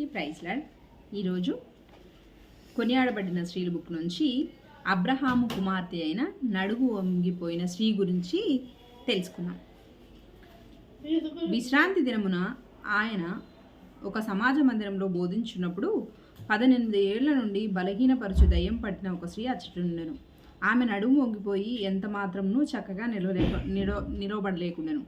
అందరికీ ప్రైజ్ ఈరోజు కొనియాడబడిన స్త్రీల బుక్ నుంచి అబ్రహాము కుమార్తె అయిన నడుగు వంగిపోయిన స్త్రీ గురించి తెలుసుకున్నాం విశ్రాంతి దినమున ఆయన ఒక సమాజ మందిరంలో బోధించున్నప్పుడు పద్దెనిమిది ఏళ్ళ నుండి బలహీనపరచు దయ్యం పట్టిన ఒక స్త్రీ అచ్చటుండెను ఆమె నడుము వంగిపోయి ఎంత మాత్రమును చక్కగా నిలవలేక నిలో నిలవబడలేకుండెను.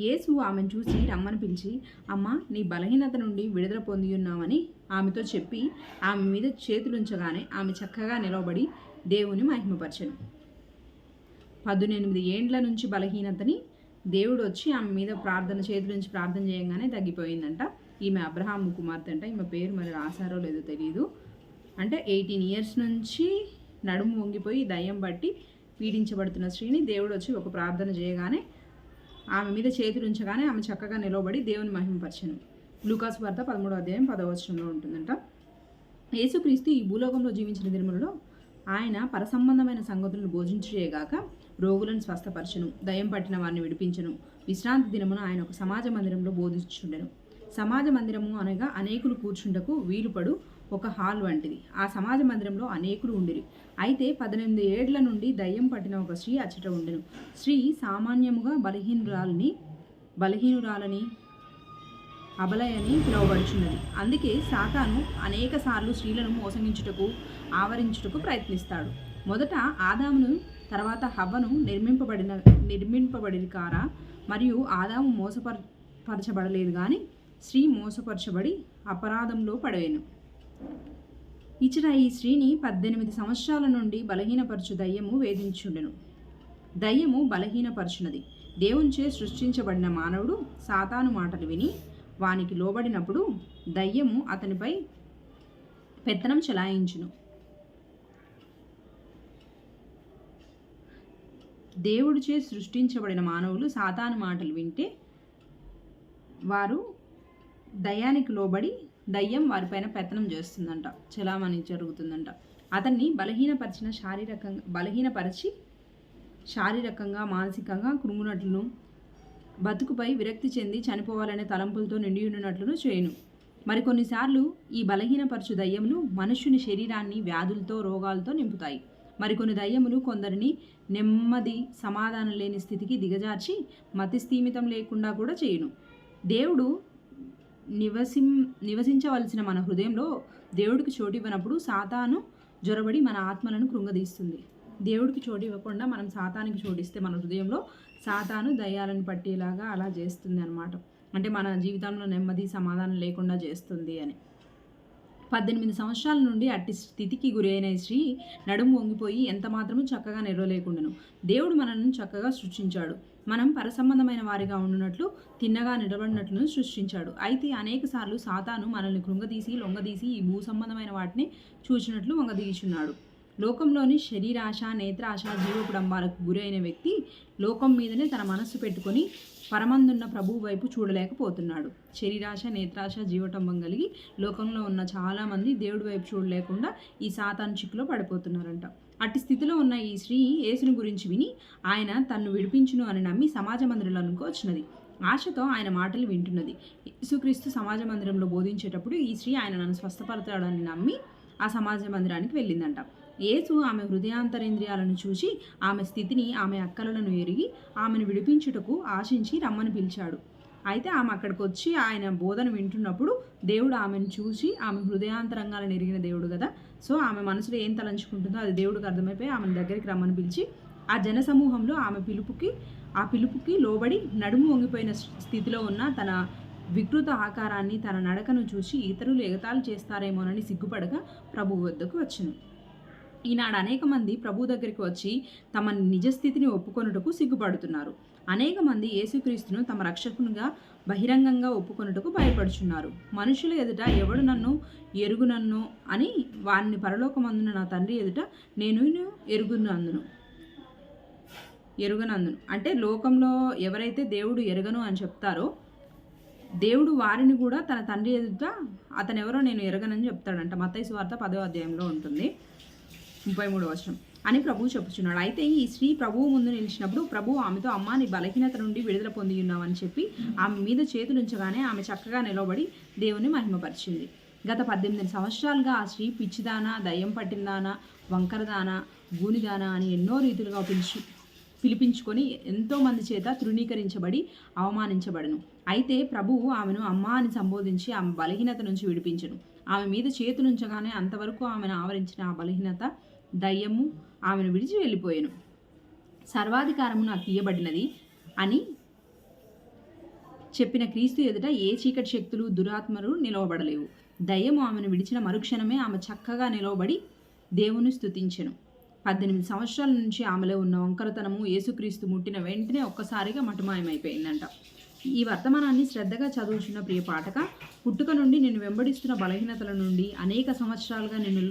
యేసు ఆమెను చూసి రమ్మని పిలిచి అమ్మ నీ బలహీనత నుండి విడుదల పొంది ఉన్నామని ఆమెతో చెప్పి ఆమె మీద చేతులుంచగానే ఆమె చక్కగా నిలవబడి దేవుని మహిమపరచను. పద్దెనిమిది ఏండ్ల నుంచి బలహీనతని దేవుడు వచ్చి ఆమె మీద ప్రార్థన చేతుల నుంచి ప్రార్థన చేయగానే తగ్గిపోయిందంట. ఈమె అబ్రహాం కుమార్తె అంట. ఈమె పేరు మరి రాశారో లేదో తెలియదు అంటే ఎయిటీన్ ఇయర్స్ నుంచి నడుము వంగిపోయి దయ్యం బట్టి పీడించబడుతున్న స్త్రీని దేవుడు వచ్చి ఒక ప్రార్థన చేయగానే ఆమె మీద చేతులు ఉంచగానే ఆమె చక్కగా నిలవబడి దేవుని మహిమపరచను. లూకాస్ వార్త పదమూడో అధ్యాయం పదవచనంలో ఉంటుందంట. యేసుక్రీస్తు ఈ భూలోకంలో జీవించిన దినములలో ఆయన పరసంబంధమైన సంగతులను బోధించు రోగులను స్వస్థపరచను దయం పట్టిన వారిని విడిపించను. విశ్రాంతి దినమున ఆయన ఒక సమాజ మందిరంలో బోధించుండెను సమాజ మందిరము అనగా అనేకులు కూర్చుండకు వీలుపడు ఒక హాల్ వంటిది. ఆ సమాజ మందిరంలో అనేకులు ఉండిరి. అయితే పద్దెనిమిది ఏళ్ళ నుండి దయ్యం పట్టిన ఒక స్త్రీ అచ్చట ఉండెను. స్త్రీ సామాన్యముగా బలహీనురాలని బలహీనురాలని అబలయని పిలువబడుచున్నది. అందుకే సాతాను అనేక సార్లు స్త్రీలను మోసగించుటకు ఆవరించుటకు ప్రయత్నిస్తాడు. మొదట ఆదామును తర్వాత హవ్వను నిర్మింపబడిన నిర్మింపబడి కారా మరియు ఆదాము మోసపర పరచబడలేదు కానీ స్త్రీ మోసపరచబడి అపరాధంలో పడవేను. ఇచ్చిన ఈ స్త్రీని పద్దెనిమిది సంవత్సరాల నుండి బలహీనపరచు దయ్యము వేధించుండెను. దయ్యము బలహీనపరచునది. దేవునిచే సృష్టించబడిన మానవుడు సాతాను మాటలు విని వానికి లోబడినప్పుడు దయ్యము అతనిపై పెత్తనం చెలాయించును. దేవుడిచే సృష్టించబడిన మానవులు సాతాను మాటలు వింటే వారు దయానికి లోబడి దయ్యం వారిపైన పెత్తనం చేస్తుందంట చలామణి జరుగుతుందంట. అతన్ని బలహీనపరిచిన శారీరకంగా బలహీనపరిచి శారీరకంగా మానసికంగా కృంగునట్లును బతుకుపై విరక్తి చెంది చనిపోవాలనే తలంపులతో నిండి ఉండినట్లును చేయను. మరికొన్నిసార్లు ఈ బలహీనపరచు దయ్యములు మనుష్యుని శరీరాన్ని వ్యాధులతో రోగాలతో నింపుతాయి. మరికొన్ని దయ్యములు కొందరిని నెమ్మది సమాధానం లేని స్థితికి దిగజార్చి మతిస్థీమితం లేకుండా కూడా చేయును. దేవుడు నివసిం నివసించవలసిన మన హృదయంలో దేవుడికి చోటు ఇవ్వనప్పుడు సాతాను జొరబడి మన ఆత్మలను కృంగదీస్తుంది. దేవుడికి చోటు ఇవ్వకుండా మనం సాతానికి చోటిస్తే మన హృదయంలో సాతాను దయ్యాలను పట్టేలాగా అలా చేస్తుంది అనమాట అంటే మన జీవితంలో నెమ్మది సమాధానం లేకుండా చేస్తుంది అని. పద్దెనిమిది సంవత్సరాల నుండి అట్టి స్థితికి గురైన శ్రీ స్త్రీ నడుము వంగిపోయి ఎంత మాత్రము చక్కగా నిలవలేకుండాను దేవుడు మనల్ని చక్కగా సృష్టించాడు. మనం పరసంబంధమైన వారిగా ఉండునట్లు తిన్నగా నిలబడినట్లు సృష్టించాడు. అయితే అనేక సార్లు సాతాను మనల్ని కృంగదీసి లొంగదీసి ఈ భూ సంబంధమైన వాటిని చూచినట్లు వంగదీచున్నాడు లోకంలోని శరీరాశ నేత్రాశ జీవకుడంబాలకు గురైన వ్యక్తి లోకం మీదనే తన మనస్సు పెట్టుకొని పరమందున్న ప్రభువు వైపు చూడలేకపోతున్నాడు. శరీరాశ నేత్రాశ జీవటంబం కలిగి లోకంలో ఉన్న చాలామంది దేవుడి వైపు చూడలేకుండా ఈ సాతాను చిక్కులో పడిపోతున్నారంట. అట్టి స్థితిలో ఉన్న ఈ స్త్రీ యేసుని గురించి విని ఆయన తన్ను విడిపించును అని నమ్మి సమాజ మందిరంలోనికి వచ్చినది. ఆశతో ఆయన మాటలు వింటున్నది. యేసుక్రీస్తు సమాజ మందిరంలో బోధించేటప్పుడు ఈ స్త్రీ ఆయన నన్ను స్వస్థపడతాడని నమ్మి ఆ సమాజ మందిరానికి వెళ్ళిందంట. యేసు ఆమె హృదయాంతరేంద్రియాలను చూసి ఆమె స్థితిని ఆమె అక్కలను ఎరిగి ఆమెను విడిపించుటకు ఆశించి రమ్మని పిలిచాడు. అయితే ఆమె అక్కడికి వచ్చి ఆయన బోధన వింటున్నప్పుడు దేవుడు ఆమెను చూసి ఆమె హృదయాంతరంగాలను ఎరిగిన దేవుడు కదా. సో ఆమె మనసులో ఏం తలంచుకుంటుందో అది దేవుడికి అర్థమైపోయి ఆమెను దగ్గరికి రమ్మని పిలిచి ఆ జన సమూహంలో ఆమె పిలుపుకి ఆ పిలుపుకి లోబడి నడుము వంగిపోయిన స్థితిలో ఉన్న తన వికృత ఆకారాన్ని తన నడకను చూసి ఇతరులు ఎగతాళి చేస్తారేమోనని సిగ్గుపడగా ప్రభు వద్దకు వచ్చును. ఈనాడు అనేక మంది ప్రభు దగ్గరికి వచ్చి తమ నిజస్థితిని ఒప్పుకొనుటకు సిగ్గుపడుతున్నారు. అనేక మంది యేసుక్రీస్తును తమ రక్షకునిగా బహిరంగంగా ఒప్పుకొనుటకు భయపడుచున్నారు మనుషుల ఎదుట ఎవడు నన్ను ఎరుగునన్ను అని వారిని పరలోకమందున నా తండ్రి ఎదుట నేను ఎరుగునందును. ఎరుగనందును. అంటే లోకంలో ఎవరైతే దేవుడు ఎరగను అని చెప్తారో దేవుడు వారిని కూడా తన తండ్రి ఎదుట అతను ఎవరో నేను ఎరగనని చెప్తాడంట. మత్తయి వార్త పదో అధ్యాయంలో ఉంటుంది. ముప్పై మూడు వచనం. అని ప్రభువు చెప్పుచున్నాడు. అయితే ఈ స్త్రీ ప్రభువు ముందు నిలిచినప్పుడు ప్రభువు ఆమెతో అమ్మ నీ బలహీనత నుండి విడుదల పొంది ఉన్నావని చెప్పి ఆమె మీద చేతులుంచగానే ఆమె చక్కగా నిలబడి దేవుని మహిమపరిచింది. గత పద్దెనిమిది సంవత్సరాలుగా ఆ స్త్రీ పిచ్చిదానా దయ్యం పట్టిందానా వంకరదానా గూనిదానా అని ఎన్నో రీతులుగా పిలిచి పిలిపించుకొని ఎంతోమంది చేత తృణీకరించబడి అవమానించబడను. అయితే ప్రభువు ఆమెను అమ్మ అని సంబోధించి ఆమె బలహీనత నుంచి విడిపించను. ఆమె మీద చేతులుంచగానే అంతవరకు ఆమెను ఆవరించిన ఆ బలహీనత దయ్యము ఆమెను విడిచి వెళ్ళిపోయాను. సర్వాధికారము నాకు ఇయ్యబడినది అని చెప్పిన క్రీస్తు ఎదుట ఏ చీకటి శక్తులు దురాత్మలు నిలవబడలేవు. దయ్యము ఆమెను విడిచిన మరుక్షణమే ఆమె చక్కగా నిలవబడి దేవుని స్థుతించెను పద్దెనిమిది సంవత్సరాల నుంచి ఆమెలో ఉన్న వంకరతనము యేసుక్రీస్తు ముట్టిన వెంటనే ఒక్కసారిగా మటుమాయమైపోయిందంట. ఈ వర్తమానాన్ని శ్రద్ధగా చదువుచున్న ప్రియ పాఠక పుట్టుక నుండి నేను వెంబడిస్తున్న బలహీనతల నుండి అనేక సంవత్సరాలుగా నేను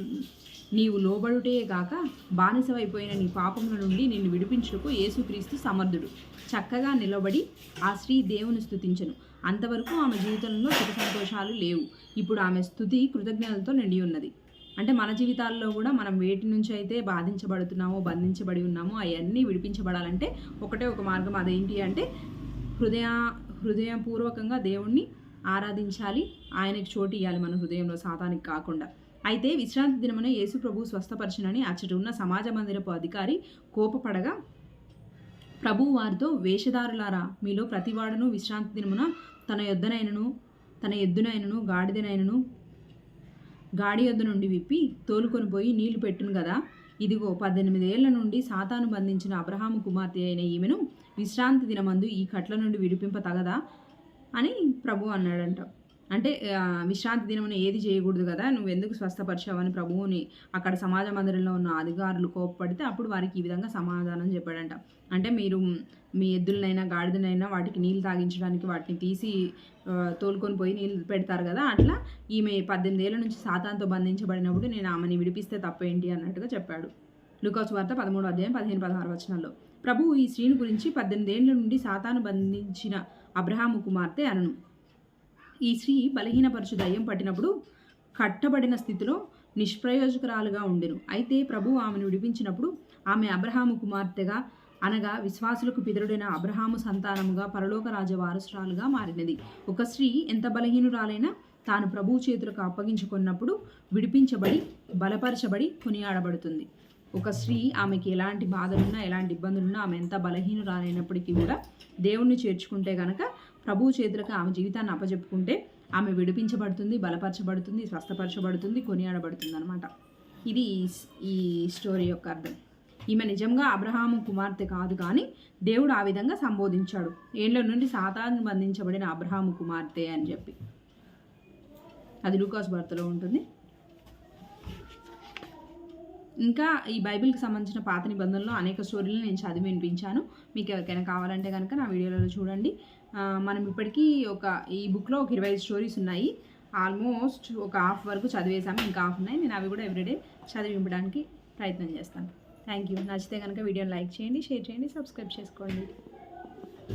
నీవు లోబడుటే గాక బానిసవైపోయిన నీ పాపముల నుండి నిన్ను విడిపించుటకు యేసుక్రీస్తు సమర్థుడు. చక్కగా నిలబడి ఆ స్త్రీ దేవుని స్థుతించను అంతవరకు ఆమె జీవితంలో సుఖ సంతోషాలు లేవు. ఇప్పుడు ఆమె స్థుతి కృతజ్ఞతలతో నిండి ఉన్నది. అంటే మన జీవితాల్లో కూడా మనం వేటి నుంచి అయితే బాధించబడుతున్నామో బంధించబడి ఉన్నామో అవన్నీ విడిపించబడాలంటే ఒకటే ఒక మార్గం. అదేంటి అంటే హృదయ హృదయపూర్వకంగా దేవుణ్ణి ఆరాధించాలి. ఆయనకి చోటు ఇవ్వాలి మన హృదయంలో సాతానికి కాకుండా. అయితే విశ్రాంతి దినమున యేసు ప్రభు స్వస్థపరచునని అచ్చట ఉన్న సమాజ మందిరపు అధికారి కోపపడగా ప్రభువు వారితో వేషధారులారా మీలో ప్రతివాడును విశ్రాంతి దినమున తన యొద్దనైనను తన ఎద్దునైనను గాడిదనైనను గాడి యొద్ద నుండి విప్పి తోలుకొని పోయి నీళ్ళు పెట్టును కదా. ఇదిగో పద్దెనిమిదేళ్ళ నుండి సాతాను బంధించిన అబ్రహాము కుమార్తె అయిన ఈమెను విశ్రాంతి దినమందు ఈ కట్ల నుండి విడిపింప తగదా అని ప్రభు అన్నాడంట. అంటే విశ్రాంతి దినమున ఏది చేయకూడదు కదా నువ్వు ఎందుకు స్వస్థపరిచావని ప్రభువుని అక్కడ సమాజ మందిరంలో ఉన్న అధికారులు కోప్పడితే అప్పుడు వారికి ఈ విధంగా సమాధానం చెప్పాడంట. అంటే మీరు మీ ఎద్దులనైనా గాడిదనైనా వాటికి నీళ్ళు తాగించడానికి వాటిని తీసి తోలుకొని పోయి నీళ్ళు పెడతారు కదా అట్లా ఈమె పద్దెనిమిది ఏళ్ళ నుంచి సాతాన్తో బంధించబడినప్పుడు నేను ఆమెని విడిపిస్తే తప్పేంటి అన్నట్టుగా చెప్పాడు. లుకాస్ వార్త పదమూడు అధ్యాయం పదిహేను పదహారు వచనాల్లో. ప్రభువు ఈ స్త్రీని గురించి పద్దెనిమిది ఏళ్ళ నుండి సాతాను బంధించిన అబ్రహాము కుమార్తె అనను. ఈ స్త్రీ బలహీనపరచు దయ్యం పట్టినప్పుడు కట్టబడిన స్థితిలో నిష్ప్రయోజకురాలుగా ఉండెను. అయితే ప్రభు ఆమెను విడిపించినప్పుడు ఆమె అబ్రహాము కుమార్తెగా అనగా విశ్వాసులకు పితరుడైన అబ్రహాము సంతానముగా పరలోక రాజ వారసురాలుగా మారినది. ఒక స్త్రీ ఎంత బలహీనురాలైనా తాను ప్రభువు చేతులకు అప్పగించుకున్నప్పుడు విడిపించబడి బలపరచబడి కొనియాడబడుతుంది. ఒక స్త్రీ ఆమెకి ఎలాంటి బాధలున్నా ఎలాంటి ఇబ్బందులున్నా ఆమె ఎంత బలహీనురాలైనప్పటికీ కూడా దేవుణ్ణి చేర్చుకుంటే కనుక ప్రభువు చేతులకు ఆమె జీవితాన్ని అప్పచెప్పుకుంటే ఆమె విడిపించబడుతుంది బలపరచబడుతుంది స్వస్థపరచబడుతుంది కొనియాడబడుతుంది అనమాట ఇది ఈ- స్టోరీ యొక్క అర్థం. ఈమె నిజంగా అబ్రహాము కుమార్తె కాదు కానీ దేవుడు ఆ విధంగా సంబోధించాడు. ఏండ్ల నుండి సాతాను బంధించబడిన అబ్రహాము కుమార్తె అని చెప్పి. అది లూకాస్ భర్తలో ఉంటుంది. ఇంకా ఈ బైబిల్కి సంబంధించిన పాత నిబంధనలో అనేక స్టోరీలు నేను చదివి వినిపించాను. మీకు ఎవరికైనా కావాలంటే కనుక నా వీడియోలలో చూడండి. మనం ఇప్పటికీ ఒక ఈ బుక్లో ఒక ఇరవై ఐదు స్టోరీస్ ఉన్నాయి. ఆల్మోస్ట్ ఒక హాఫ్ వరకు చదివేసాము ఇంకా హాఫ్ ఉన్నాయి. నేను అవి కూడా ఎవ్రీడే చదివి ప్రయత్నం చేస్తాను. Thank you. నచ్చితే కనుక వీడియోని లైక్ చేయండి షేర్ చేయండి సబ్స్క్రైబ్ చేసుకోండి.